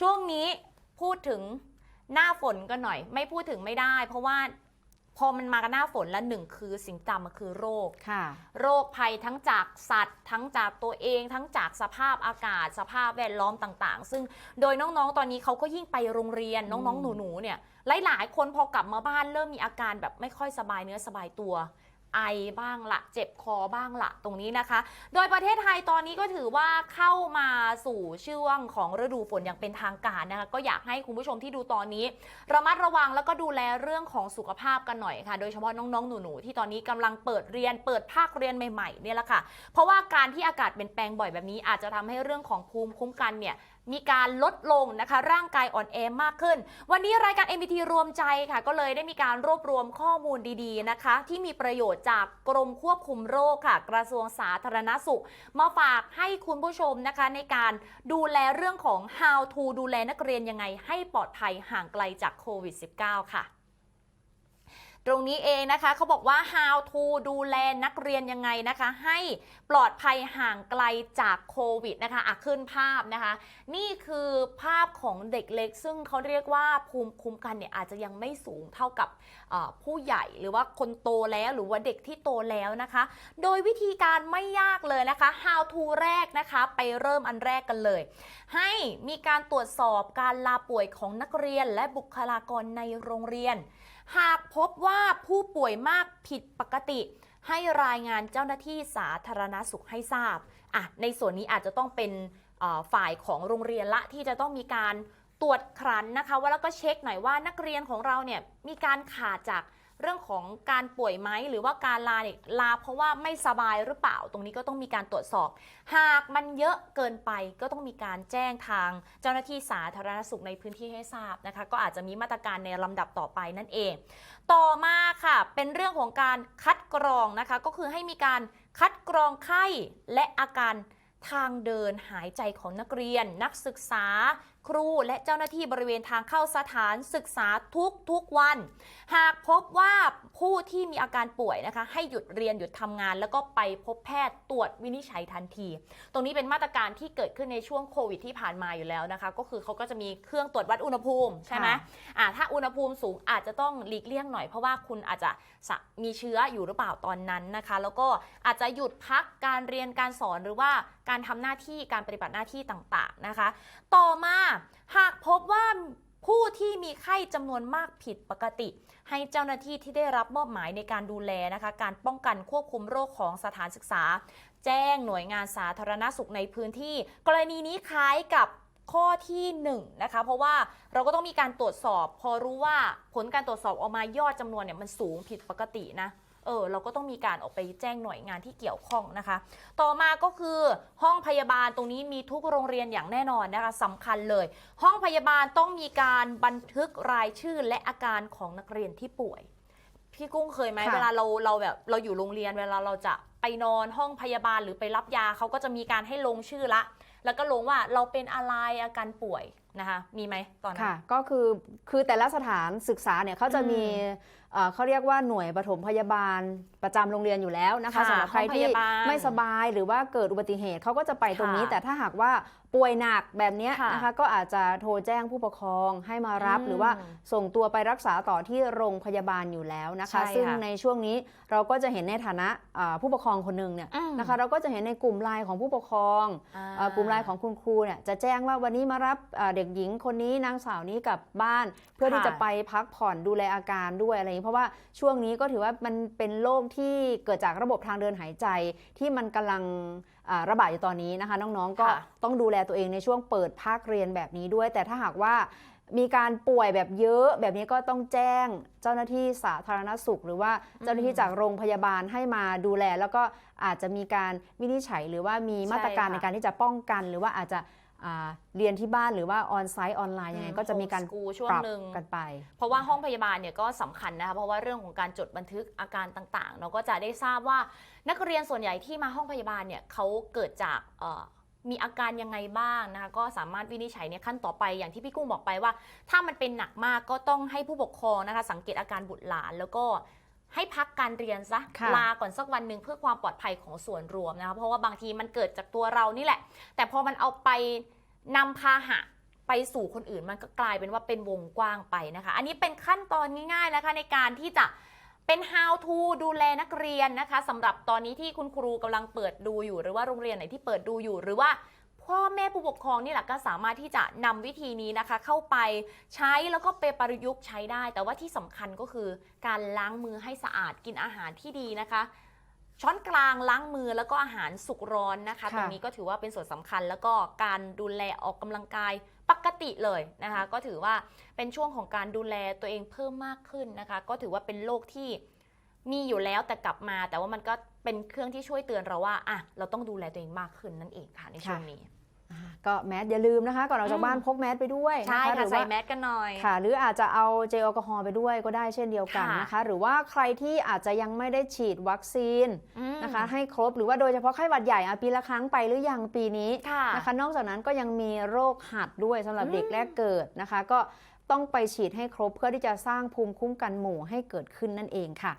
ช่วงนี้พูดถึงหน้าฝนกันหน่อย ไม่พูดถึงไม่ได้ เพราะว่าพอมันมากันหน้าฝนแล้วหนึ่งคือสิ่งตามมาคือโรคค่ะ โรคภัยทั้งจากสัตว์ ทั้งจากตัวเอง ทั้งจากสภาพอากาศ สภาพแวดล้อมต่างๆ ซึ่งโดยน้องๆ ตอนนี้เขาก็ยิ่งไปโรงเรียนน้องๆ หนูๆ เนี่ย หลายๆ คนพอกลับมาบ้านเริ่มมีอาการแบบไม่ค่อยสบายเนื้อสบายตัว ไอบ้างละเจ็บคอบ้างละตรงนี้นะคะ โดยประเทศไทยตอนนี้ก็ถือว่าเข้ามาสู่ช่วงของฤดูฝนอย่างเป็นทางการนะคะ ก็อยากให้คุณผู้ชมที่ดูตอนนี้ ระมัดระวังแล้วก็ดูแลเรื่องของสุขภาพกันหน่อยค่ะ โดยเฉพาะน้องๆหนูๆที่ตอนนี้กำลังเปิดเรียนเปิดภาคเรียนใหม่ๆเนี่ยแหละค่ะ เพราะว่าการที่อากาศเปลี่ยนแปลงบ่อยแบบนี้อาจจะทำให้เรื่องของภูมิคุ้มกันเนี่ย มีการลดลงนะคะ ร่างกายอ่อนแอมากขึ้น วันนี้รายการ MBT รวมใจค่ะ ก็เลยได้มีการรวบรวมข้อมูลดีๆนะคะ ที่มีประโยชน์จากกรมควบคุมโรคค่ะ กระทรวงสาธารณสุข มาฝากให้คุณผู้ชมนะคะ ในการดูแลเรื่องของ how to ดูแลนักเรียนยังไงให้ปลอดภัยห่างไกลจากโควิด -19 ค่ะ ตรงนี้เองนะคะเขาบอกว่า how to ดูแลนักเรียนยังไงนะคะ ให้ปลอดภัยห่างไกลจากโควิดนะคะอะขึ้นภาพนะคะ นี่คือภาพของเด็กเล็ก ซึ่งเขาเรียกว่าภูมิคุ้มกันเนี่ยอาจจะยังไม่สูงเท่ากับผู้ใหญ่หรือว่าคนโตแล้วหรือว่าเด็กที่โตแล้วนะคะ โดยวิธีการไม่ยากเลยนะคะ how to แรกนะคะไปเริ่มอันแรกกันเลย ให้มีการตรวจสอบการลาป่วยของนักเรียนและบุคลากรในโรงเรียน หากพบว่าผู้ป่วยมากผิดปกติ ให้รายงานเจ้าหน้าที่สาธารณสุขให้ทราบอะในส่วนนี้อาจจะต้องเป็นฝ่ายของโรงเรียนละที่จะต้องมีการตรวจครันนะคะว่าแล้วก็เช็คหน่อยว่านักเรียนของเราเนี่ยมีการขาดจาก เรื่องของการป่วยไหมหรือว่าการลาเนี่ยลาเพราะว่าไม่สบายหรือเปล่า ตรงนี้ก็ต้องมีการตรวจสอบ หากมันเยอะเกินไปก็ต้องมีการแจ้งทางเจ้าหน้าที่สาธารณสุขในพื้นที่ให้ทราบนะคะ ก็อาจจะมีมาตรการในลำดับต่อไปนั่นเอง ต่อมาค่ะเป็นเรื่องของการคัดกรองนะคะ ก็คือให้มีการคัดกรองไข้และอาการทางเดินหายใจของนักเรียน นักศึกษา ครูและเจ้าหน้าที่บริเวณทางเข้าสถานศึกษาทุกทุกๆวัน หากพบว่าผู้ที่มีอาการป่วยนะคะ ให้หยุดเรียนหยุดทำงาน แล้วก็ไปพบแพทย์ตรวจวินิจฉัยทันที ตรงนี้เป็นมาตรการที่เกิดขึ้นในช่วงโควิดที่ผ่านมาอยู่แล้วนะคะ ก็คือเขาก็จะมีเครื่องตรวจวัดอุณหภูมิใช่ไหมค่ะอ่าถ้าอุณหภูมิสูงอาจจะต้องหลีกเลี่ยงหน่อยเพราะว่าคุณอาจจะสะมีเชื้ออยู่หรือเปล่าตอนนั้นนะคะ แล้วก็อาจจะหยุดพักการเรียนการสอนหรือว่าการทำหน้าที่การปฏิบัติหน้าที่ต่างๆนะคะ ต่อมาหากพบว่าผู้ที่มีไข้จำนวนมากผิดปกติ ให้เจ้าหน้าที่ที่ได้รับมอบหมายในการดูแลนะคะ การป้องกันควบคุมโรคของสถานศึกษา แจ้งหน่วยงานสาธารณสุขในพื้นที่ กรณีนี้คล้ายกับข้อที่1นงนะคะเพราะว่าเราก็ต้องมีการตรวจสอบ พอรู้ว่าผลการตรวจสอบออกมายอดจำนวนเนี่ยมันสูงผิดปกตินะ เออเราก็ต้องมีการออกไปแจ้งหน่วยงานที่เกี่ยวข้องนะคะ ต่อมาก็คือห้องพยาบาลตรงนี้มีทุกโรงเรียนอย่างแน่นอนนะคะสำคัญเลย ห้องพยาบาลต้องมีการบันทึกรายชื่อและอาการของนักเรียนที่ป่วย พี่กุ้งเคยไหมค่ะ เวลาเราเราแบบเราอยู่โรงเรียนเวลาเราจะไป นอนห้องพยาบาลหรือไปรับยาเขาก็จะมีการให้ลงชื่อละ แล้วก็ลงว่าเราเป็นอะไรอาการป่วยนะคะมีไหมตอนนั้น ค่ะก็คือคือแต่ละสถานศึกษาเนี่ยเขาจะมีอืมเอ่อเขาเรียกว่าหน่วยปฐมพยาบาลประจำโรงเรียนอยู่แล้วนะคะค่ะสำหรับใครห้องพที่ยาบาลไม่สบายหรือว่าเกิดอุบัติเหตุเขาก็จะไปตรงนี้ ค่ะแต่ถ้าหากว่าป่วยหนักแบบเนี้ยค่ะนะคะก็อาจจะโทรแจ้งผู้ปกครองให้มารับ อืมหรือว่าส่งตัวไปรักษาต่อที่โรงพยาบาลอยู่แล้วนะใช่คะค่ะซึ่งในช่วงนี้เราก็จะเห็นในฐานะอ่าผู้ปกครองคนหนึ่งเนี่ยอืมนะคะเราก็จะเห็นในกลุ่มไลน์ของผู้ปกครองอ่าเอ่อกลุ่มไลน์ของคุณครูเนี่ยจะแจ้งว่าวันนี้มารับเอ่อเด็กหญิงคนนี้นางสาวนี้กลับบ้าน เพื่อที่ค่ะจะไปพักผ่อนดูแลอาการด้วยอะไรอย่างนี้เพราะว่าช่วงนี้ก็ถือว่ามันเป็นโรคที่เกิดจากระบบทางเดินหายใจที่มันกำลังอ่าระบาดอยู่ตอนนี้นะคะ น้องๆก็ค่ะต้องดูแลตัวเองในช่วงเปิดภาคเรียนแบบนี้ด้วย แต่ถ้าหากว่า มีการป่วยแบบเยอะแบบนี้ก็ต้องแจ้งเจ้าหน้าที่สาธารณสุข หรือว่าเจ้าหน้าที่จากโรงพยาบาลให้มาดูแล แล้วก็อาจจะมีการวินิจฉัยหรือว่ามีมาตรการใช่ค่ะในการที่จะป้องกัน หรือว่าอาจจะอ่าเรียนที่บ้านหรือว่าออนไซต์ออนไลน์ยังไงอืมก็จะมีการ homeschool ช่วงปรับหนึ่ง กันไป เพราะว่าห้องพยาบาลเนี่ยก็สำคัญนะคะเพราะว่าเรื่องของการจดบันทึกอาการต่างๆ เราก็จะได้ทราบว่านักเรียนส่วนใหญ่ที่มาห้องพยาบาลเนี่ยเขาเกิดจากเอ่อ มีอาการยังไงบ้างนะคะก็สามารถวินิจฉัยในขั้นต่อไปอย่างที่พี่กุ้งบอกไปว่า ถ้ามันเป็นหนักมากก็ต้องให้ผู้ปกครองนะคะ สังเกตอาการบุตรหลานแล้วก็ให้พักการเรียนซะค่ะลาก่อนสักวันหนึ่งเพื่อความปลอดภัยของส่วนรวมนะคะเพราะว่าบางทีมันเกิดจากตัวเรานี่แหละ แต่พอมันเอาไปนำพาหะไปสู่คนอื่นมันก็กลายเป็นว่าเป็นวงกว้างไปนะคะ อันนี้เป็นขั้นตอนง่ายๆนะคะในการที่จะ เป็น how to ดูแลนักเรียนนะคะสำหรับตอนนี้ที่คุณครูกำลังเปิดดูอยู่ หรือว่าโรงเรียนไหนที่เปิดดูอยู่ หรือว่าพ่อแม่ผู้ปกครองนี่แหละก็สามารถที่จะนำวิธีนี้นะคะ เข้าไปใช้แล้วก็ไปประยุกต์ใช้ได้ แต่ว่าที่สำคัญก็คือการล้างมือให้สะอาดกินอาหารที่ดีนะคะ ช้อนกลางล้างมือแล้วก็อาหารสุกร้อนนะคะค่ะตรงนี้ก็ถือว่าเป็นส่วนสำคัญ แล้วก็การดูแลออกกำลังกายปกติเลยนะคะ ก็ถือว่าเป็นช่วงของการดูแลตัวเองเพิ่มมากขึ้นนะคะ ก็ถือว่าเป็นโรคที่มีอยู่แล้วแต่กลับมา แต่ว่ามันก็เป็นเครื่องที่ช่วยเตือนเราว่าอะเราต้องดูแลตัวเองมากขึ้นนั่นเองค่ะในช่วงนี้อ่า ก็แมสอย่าลืมนะคะ ก่อนออกจากอืมบ้านพกแมสไปด้วยใช่นะคะหค่ะรือใส่ว่าแมสกันหน่อยค่ะ หรืออาจจะเอาเจลแอลกอฮอล์ไปด้วยก็ได้เช่นเดียวกันค่ะนะคะ หรือว่าใครที่อาจจะยังไม่ได้ฉีดวัคซีนอืมนะคะ ให้ครบหรือว่าโดยเฉพาะไข้หวัดใหญ่อะปีละครั้งไปหรือยังปีนี้ค่ะนะคะ นอกจากนั้นก็ยังมีโรคหัดด้วยสำหรับอืมเด็กแรกเกิดนะคะ ก็ต้องไปฉีดให้ครบเพื่อที่จะสร้างภูมิคุ้มกันหมู่ให้เกิดขึ้นนั่นเองค่ะ